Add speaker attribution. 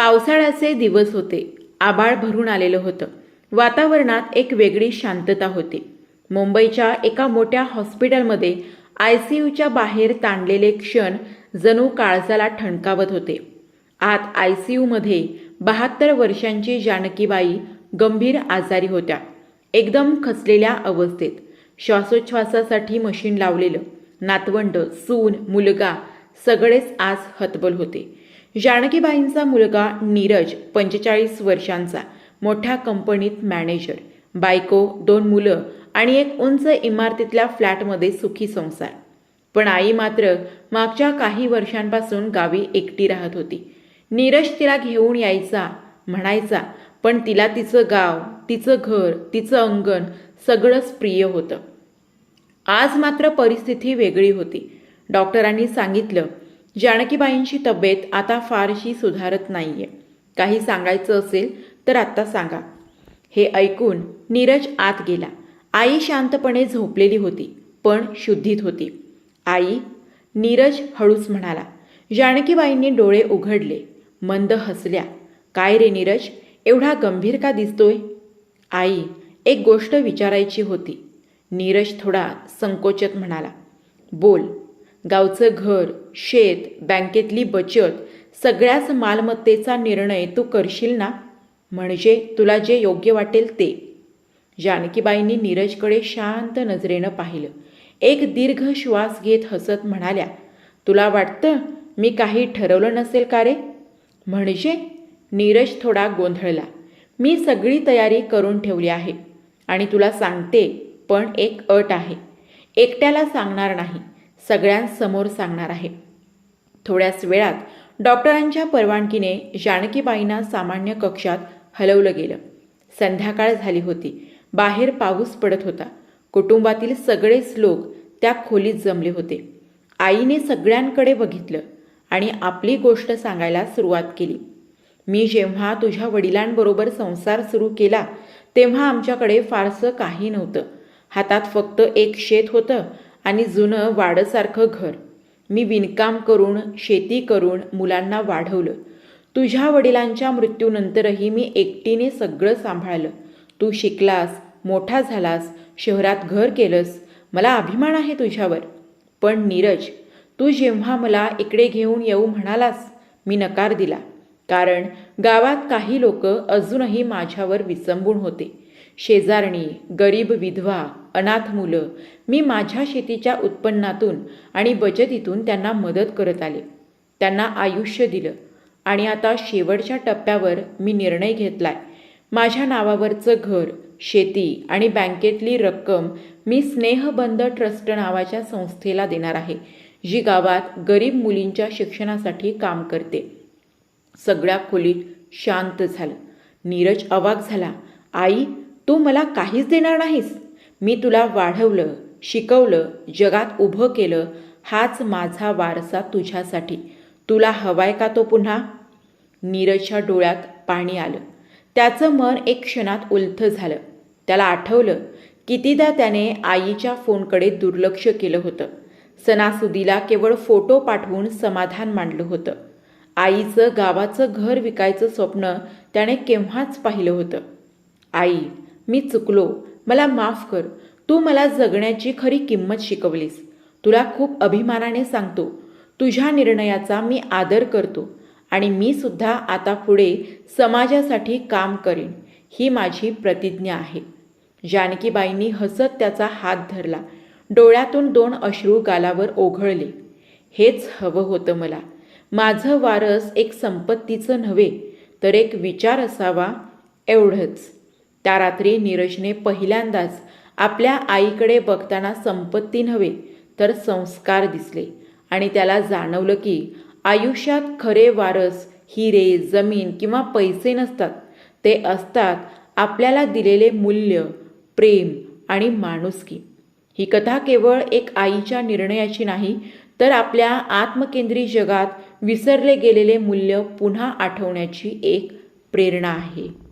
Speaker 1: पावसाळ्याचे दिवस होते. आबाळ भरून आलेलं होतं. वातावरणात एक वेगळी शांतता होती. मुंबईच्या एका मोठ्या हॉस्पिटलमध्ये आय सी यूच्या बाहेर ताणलेले क्षण जणू काळजाला ठणकावत होते. आत आय सी यूमध्ये बहात्तर वर्षांची जानकीबाई गंभीर आजारी होत्या. एकदम खचलेल्या अवस्थेत श्वासोच्छ्वासासाठी मशीन लावलेलं नातवंड सून मुलगा सगळेच आज हतबल होते. जानकीबाईंचा मुलगा नीरज पंचेचाळीस वर्षांचा मोठ्या कंपनीत मॅनेजर. बायको दोन मुलं आणि एक उंच इमारतीतल्या फ्लॅटमध्ये सुखी संसार. पण आई मात्र मागच्या काही वर्षांपासून गावी एकटी राहत होती. नीरज तिला घेऊन यायचा म्हणायचा पण तिला तिचं गाव तिचं घर तिचं अंगण सगळंच प्रिय होतं. आज मात्र परिस्थिती वेगळी होती. डॉक्टरांनी सांगितलं जानकीबाईंची तब्येत आता फारशी सुधारत नाही आहे काही सांगायचं असेल तर आत्ता सांगा. हे ऐकून नीरज आत गेला. आई शांतपणे झोपलेली होती पण शुद्धीत होती. आई नीरज हळूच म्हणाला जानकीबाईंनी डोळे उघडले मंद हसल्या. काय रे नीरज एवढा गंभीर का दिसतोय? आई एक गोष्ट विचारायची होती. नीरज थोडा संकोचत म्हणाला बोल गावचं घर शेत बँकेतली बचत सगळ्याच मालमत्तेचा निर्णय तू करशील ना? म्हणजे तुला जे योग्य वाटेल ते. जानकीबाईंनी नीरजकडे शांत नजरेनं पाहिलं. एक दीर्घ श्वास घेत हसत म्हणाल्या तुला वाटतं मी काही ठरवलं नसेल का रे? म्हणजे? नीरज थोडा गोंधळला. मी सगळी तयारी करून ठेवली आहे आणि तुला सांगते पण एक अट आहे. एकट्याला सांगणार नाही. सगळ्यांसमोर सांगणार आहे. थोड्याच वेळात डॉक्टरांच्या परवानगीने जानकीबाईंना सामान्य कक्षात हलवलं गेलं. संध्याकाळ झाली होती. बाहेर पाऊस पडत होता. कुटुंबातील सगळेच लोक त्या खोलीत जमले होते. आईने सगळ्यांकडे बघितलं आणि आपली गोष्ट सांगायला सुरुवात केली. मी जेव्हा तुझ्या वडिलांबरोबर संसार सुरू केला तेव्हा आमच्याकडे फारसं काही नव्हतं. हातात फक्त एक शेत होतं आणि जुनं वाडसारखं घर. मी विणकाम करून शेती करून मुलांना वाढवलं. तुझ्या वडिलांच्या मृत्यूनंतरही मी एकटीने सगळं सांभाळलं. तू शिकलास मोठा झालास शहरात घर केलंस. मला अभिमान आहे तुझ्यावर. पण नीरज तू जेव्हा मला इकडे घेऊन येऊ म्हणालास मी नकार दिला. कारण गावात काही लोक अजूनही माझ्यावर विसंबून होते. शेजारणी गरीब विधवा अनाथ मुलं. मी माझ्या शेतीच्या उत्पन्नातून आणि बचतीतून त्यांना मदत करत आले. त्यांना आयुष्य दिलं. आणि आता शेवटच्या टप्प्यावर मी निर्णय घेतलाय. माझ्या नावावरचं घर शेती आणि बँकेतली रक्कम मी स्नेहबंध ट्रस्ट नावाच्या संस्थेला देणार आहे जी गावात गरीब मुलींच्या शिक्षणासाठी काम करते. सगळ्या खोलीत शांत झालं. नीरज अवाक झाला. आई तू मला काहीच देणार नाहीस. मी तुला वाढवलं शिकवलं जगात उभं केलं हाच माझा वारसा तुझ्यासाठी. तुला हवाय का तो पुन्हा? नीरजच्या डोळ्यात पाणी आलं. त्याचं मन एक क्षणात उलथं झालं. त्याला आठवलं कितीदा त्याने आईच्या फोनकडे दुर्लक्ष केलं होतं. सणासुदीला केवळ फोटो पाठवून समाधान मांडलं होतं. आईचं गावाचं घर विकायचं स्वप्न त्याने केव्हाच पाहिलं होतं. आई मी चुकलो मला माफ कर. तू मला जगण्याची खरी किंमत शिकवलीस. तुला खूप अभिमानाने सांगतो. तुझ्या निर्णयाचा मी आदर करतो आणि मी सुद्धा आता पुढे समाजासाठी काम करेन ही माझी प्रतिज्ञा आहे. जानकीबाईंनी हसत त्याचा हात धरला. डोळ्यातून दोन अश्रू गालावर ओघळले. हेच हवं होतं मला. माझं वारस एक संपत्तीचं नव्हे तर एक विचार असावा एवढंच. त्या रात्री नीरजने पहिल्यांदाच आपल्या आईकडे बघताना संपत्ती नव्हे तर संस्कार दिसले. आणि त्याला जाणवलं की आयुष्यात खरे वारस हिरे जमीन किंवा पैसे नसतात. ते असतात आपल्याला दिलेले मूल्य प्रेम आणि माणुसकी. ही कथा केवळ एक आईच्या निर्णयाची नाही तर आपल्या आत्मकेंद्री जगात विसरले गेलेले मूल्य पुन्हा आठवण्याची एक प्रेरणा आहे.